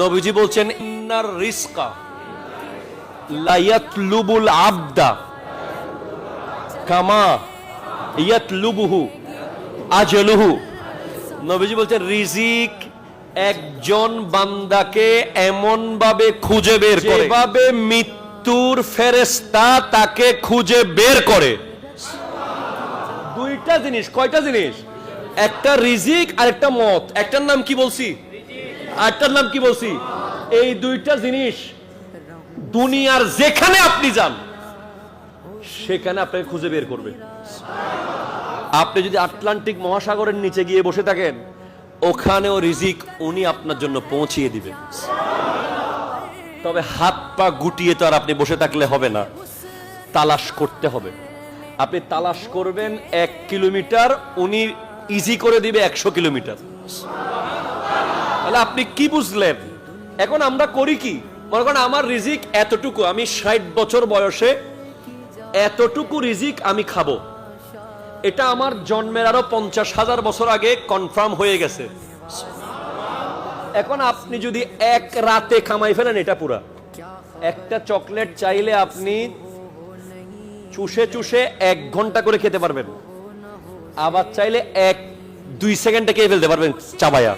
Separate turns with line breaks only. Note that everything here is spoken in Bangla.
নবীজি বলছেন ইন্নার রিস্কা লায়াতলুবুল আবদা কামা ইয়াতলুবুহু আজলুহু। নবীজি বলছেন রিজিক একজন বান্দাকে এমন ভাবে খুঁজে বের করে। যেভাবে মৃত্যুর ফেরেস্তা তাকে খুঁজে বের করে। দুইটা জিনিস কয়টা জিনিস? একটা রিজিক আর একটা মত। একটার নাম কি বলছি? আরেকটার নাম কি বলছি? এই দুইটা জিনিস দুনিয়ার যেখানে আপনি যান, সেখানে আপনাকে খুঁজে বের করবে। আপনি যদি আটলান্টিক মহাসাগরের নিচে গিয়ে বসে থাকেন, ওখানেও রিজিক উনি আপনার জন্য পৌঁছিয়ে দিবে। তবে হাত পা গুটিয়ে তো আর আপনি বসে থাকলে হবে না। তালাশ করতে হবে। আপনি তালাশ করবেন এক কিলোমিটার, উনি ইজি করে দিবে একশো কিলোমিটার। তাহলে আপনি কি বুঝলেন? এখন আমরা করি কি? মনে করেন আমার রিজিক এতটুকু, আমি ষাট বছর বয়সে এতটুকু রিজিক আমি খাব। এটা আমার জন্মের আরও পঞ্চাশ হাজার বছর আগে কনফার্ম হয়ে গেছে। এখন আপনি যদি এক রাতে কামাই ফেলেন এটা পুরা। একটা চকলেট চাইলে আপনি চুষে চুষে এক ঘণ্টা করে খেতে পারবেন। আবার চাইলে এক দুই সেকেন্ডে খেয়ে ফেলতে পারবেন চাবায়া।